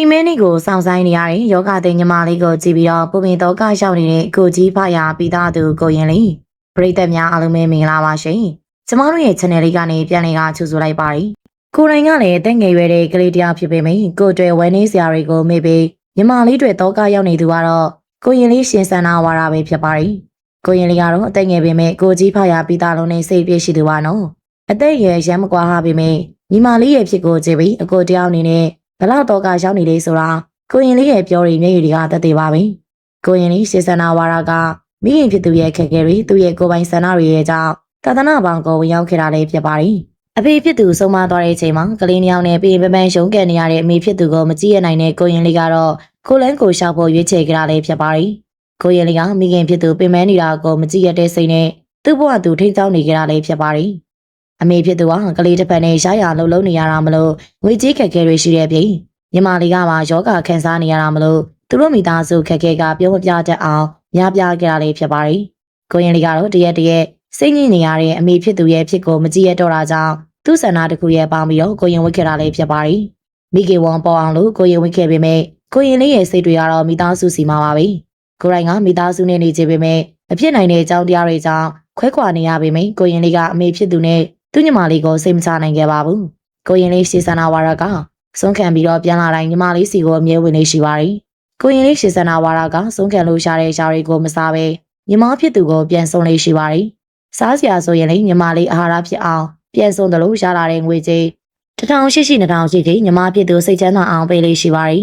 တီမင်းလေးကိုစောင့်ဆိုင်နေရတဲ့ယောဂတဲ့ညီမလေးကိုကြည့်ပြီးတော့ပုံပင်တော့ကရောက်နေတဲ့ကိုကြီးဖရာပြီးသားသူကိုရင်လေးပရိသတ်များအားလုံးပဲမင်္ဂလာပါရှင်ကျမတို့ရဲ့ channel လေးကနေပြန်လည်ကကြိုဆိုလိုက်ပါရီကိုယ်တိုင်ကလည်းတက်ငယ်ရွယ်တဲ့ကလေးတစ်ယောက်ဖြစ်ပေမယ့်ကိုယ်တွေဝယ်နေစရာတွေကိုမေ့ပြီးညီမလေးတွေတော့ကရောက်နေသူကတော့ကိုရင်လေးရှင်စန္ဒဝါရပဲဖြစ်ပါရီကိုရင်လေးကတော့အသက်ငယ်ပေမဲ့ကိုကြီးဖရာပြီးသားလုံးနဲ့စိတ်ပြည့်ရှိသူပါနော်အသက်အရွယ်ရမ်းမကွာဟာပေမဲ့ညီမလေးရဲ့ဖြစ်ကိုကြည့်ပြီးအကိုတယောက်အနေနဲ့ ဘလောက်တော့ကရောက်နေလေဆိုတာကိုရင်လေးရဲ့ပြောရည်မျက်ရည်တွေကတသက်ပါပဲကိုရင်လေးစေစနာဝါရကမိခင်ဖြစ်သူရဲ့ခက်ခဲတွေသူ့ရဲ့ကိုယ်ပိုင်ဆန္ဒတွေရဲ့ကြောင့်သာသနာပေါင်းကိုဝင်ရောက်ခဲ့တာလည်းဖြစ်ပါရီအဖေဖြစ်သူဆုံးမသွားတဲ့အချိန်မှာကလေးနှစ်ယောက်နဲ့ပြေပပန်းရှုံးကန်နေရတဲ့အမေဖြစ်သူကိုမကြည့်ရနိုင်တဲ့ကိုရင်လေးကတော့ကိုလန်းကိုရှောက်ဖို့ရွေးချယ်ကြတာလည်းဖြစ်ပါရီကိုရင်လေးကမိခင်ဖြစ်သူပင်မနေတာကိုမကြည့်ရတဲ့စိတ်နဲ့သူ့ဘဝသူထိန်းချောင်းနေကြတာလည်းဖြစ်ပါရီ အမေဖြစ်သူကကလေးတစ်ဖက်နဲ့ရှားရလှုပ်လှုပ်နေရတာမလို့ငွေကြေးခက်ခဲတွေရှိတဲ့ပြင်ညီမလေးကပါယောဂခံစားနေရတာမလို့သူတို့မိသားစုခက်ခဲကပြောမပြတတ်အောင်များပြားကြတာလေးဖြစ်ပါရီကိုရင်လေးကတော့တရက်တရက်စိတ်ညစ်နေရတဲ့အမေဖြစ်သူရဲ့ဖြစ်ကိုမကြည့်ရတော့တာကြောင့်သူ့ဆန္ဒတစ်ခုရဲ့ပေါင်းပြီးတော့ကိုရင်ဝစ်ခဲ့တာလေးဖြစ်ပါရီမိကေဝန်ပေါ်အောင်လို့ကိုရင်ဝစ်ခဲ့ပေမဲ့ကိုရင်လေးရဲ့စိတ်တွေကတော့မိသားစုစီမှာပါပဲကိုရိုင်းကမိသားစုနဲ့နေကြပေမဲ့မဖြစ်နိုင်တဲ့အကြောင်းတရားတွေကြောင့်ခွဲခွာနေရပေမဲ့ကိုရင်လေးကအမေဖြစ်သူနဲ့ သူ့ညီမလေးကိုစိတ်မချနိုင်ခဲ့ပါဘူးကိုရင်လေးရှေ့ဆန္ဒဝါရကဆုံးခံပြီးတော့ပြန်လာတိုင်းညီမလေးစီကိုအမြဲဝင်နေရှိပါရီကိုရင်လေးရှေ့ဆန္ဒဝါရကဆုံးခံလို့ရှာတဲ့ရှားတွေကိုမစားပဲညီမဖြစ်သူကိုပြန်ဆုံးလေးရှိပါရီစားစရာဆိုရင်လည်းညီမလေးအာဟာရဖြစ်အောင်ပြန်ဆုံးတယ်လို့ရလာတဲ့ငွေကြေးတထောင်ရှိရှိနှစ်ထောင်ရှိရှိညီမဖြစ်သူစိတ်ချမ်းသာအောင်ပေးလေးရှိပါရီ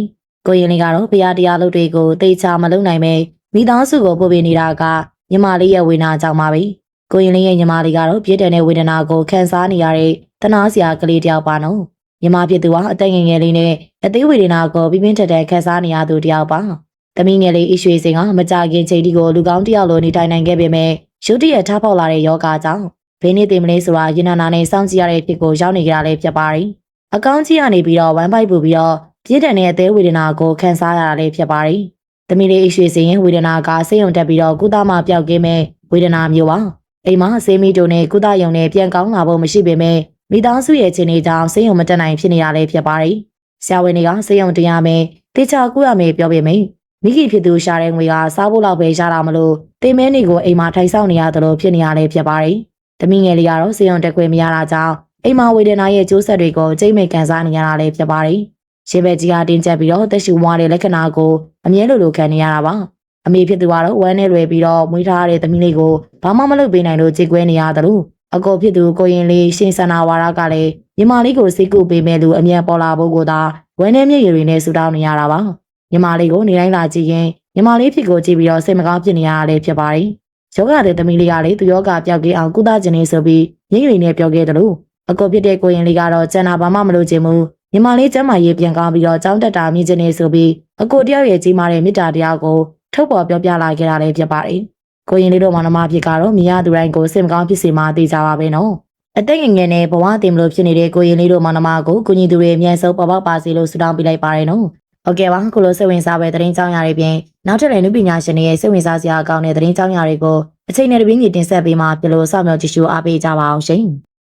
ကိုရင်လေးကတော့ဘုရားတရားလုပ်တွေကိုသိချမလုပ်နိုင်ပဲမိသားစုကိုပို့ပေးနေတာကညီမလေးရဲ့ဝေနာကြောင့်ပါပဲ ကိုရင်လေးရဲ့ညီမလေးကတော့ပြည့်တဲ့ဝေဒနာကိုခံစားနေရတဲ့တနာစရာကလေးတယောက်ပါနော်ညီမဖြစ်သူဟာအသက်ငယ်ငယ်လေးနဲ့အသေးဝေဒနာကိုပြင်းပြင်းထန်ထန်ခံစားနေရသူတယောက်ပါ။တမီးငယ်လေးအရွှေစင်ကမကြခင်ချိန်ဒီကိုလူကောင်းတယောက်လိုနေထိုင်နိုင်ခဲ့ပေမဲ့ရုတ်တရက်ထားပေါက်လာတဲ့ယောဂကြောင့်ဘင်းနေသိမလေးဆိုတာရင်နာနာနဲ့စောင့်ကြည့်ရတဲ့ဖြစ်ကိုရောက်နေကြတာလည်းဖြစ်ပါရီ။အကောင်းကြီးကနေပြီးတော့ဝမ်းပိုက်ပူပြီးတော့ပြည့်တဲ့တဲ့အသေးဝေဒနာကိုခံစားရတာလည်းဖြစ်ပါရီ။တမီးလေးအရွှေစင်ရဲ့ဝေဒနာကစိတ်ုံတက်ပြီးတော့ကုသမှပျောက်ကင်းမဲ့ဝေဒနာမျိုးပါ။ အိမ်မှာဆေးမီတို့နဲ့ကုသယုံနဲ့ပြန်ကောင်းလာဖို့မရှိပေမဲ့မိသားစုရဲ့ခြင်းတွေကြောင့်စိတ်ယုံမတက်နိုင်ဖြစ်နေရလဲဖြစ်ပါတယ်။ဆရာဝန်တွေကစိတ်ယုံတရားမယ်တေချာကုရမယ်ပြောပေမယ့်မိခင်ဖြစ်သူရှာတဲ့ငွေကစားဖို့လောက်ပဲရတာမလို့တေမဲနေကိုအိမ်မှာထိုင်ဆောင်နေရတယ်လို့ဖြစ်နေရလဲဖြစ်ပါတယ်။တမီးငယ်လေးကတော့စိတ်ယုံတက်ခွင့်မရတာကြောင့်အိမ်မှာဝေဒနာရဲ့ကျိုးဆက်တွေကိုကြိတ်မိတ်ကန်စားနေရတာလဲဖြစ်ပါတယ်။ရှင်ဘက်ကြီးကတင်းကျပ်ပြီးတော့တက်ရှူမွားတဲ့လက္ခဏာကိုအမြဲလိုလိုခံနေရတာပါ။ အမေဖြစ်သူကတော့ဝမ်းနဲ့လွယ်ပြီးတော့မွေးထားတဲ့သမီးလေးကိုဘာမှမလုပ်ပေးနိုင်လို့ကြေကွဲနေရတယ်လို့အကိုဖြစ်သူကိုရင်လေးရှင်ဆန္ဒဝါရကလည်းညီမလေးကိုစိတ်ကူပေးမဲ့လူအမြန်ပေါ်လာဖို့ကိုသာဝမ်းနဲ့မျက်ရည်တွေနဲ့ဆူတောင်းနေရတာပါညီမလေးကိုနေတိုင်းလာကြည့်ရင်ညီမလေးဖြစ်ကိုကြည့်ပြီးတော့စိတ်မကောင်းဖြစ်နေရတာလည်းဖြစ်ပါတယ်ယောဂတဲ့သမီးလေးကလည်းသူယောဂပြောက်ကင်းအောင်ကုသခြင်းနေဆိုပြီးမျက်ရည်နဲ့ပြောခဲ့တယ်လို့အကိုဖြစ်တဲ့ကိုရင်လေးကတော့ကျန်တာဘာမှမလုပ်ချင်ဘူးညီမလေးကျမ်းမာရေးပြန်ကောင်းပြီးတော့ကြောင်းတက်တာမြင်ခြင်းနေဆိုပြီးအကိုတယောက်ရဲ့ကြီးမားတဲ့မေတ္တာတရားကို ထုတ်ပေါ်ပြောပြလာခဲ့တာလည်းဖြစ်ပါတယ်ကိုရင်လေးတို့မောင်နှမဖြစ်ကတော့မြင်ရသူတိုင်းကိုစိတ်မကောင်းဖြစ်စေမှသိကြပါပဲနော်အသက်ငယ်ငယ်နဲ့ဘဝတင်မလို့ဖြစ်နေတဲ့ကိုရင်လေးတို့မောင်နှမကိုကုညီသူတွေအမြန်ဆုံးပေါ်ပေါက်ပါစေလို့ဆုတောင်းပေးလိုက်ပါတယ်နော်ဟုတ်ကဲ့ပါခုလိုစိတ်ဝင်စားပဲသတင်းကြောင်းရာတွေပြင်နောက်ထပ်လည်းနုပညာရှင်တွေရဲ့စိတ်ဝင်စားစရာအကောင်းတဲ့သတင်းကြောင်းရာတွေကိုအချိန်နဲ့တပင်းကြီးတင်ဆက်ပေးမှပြလို့စောင့်မျှော်ကြည့်ရှုအားပေးကြပါအောင်ရှင်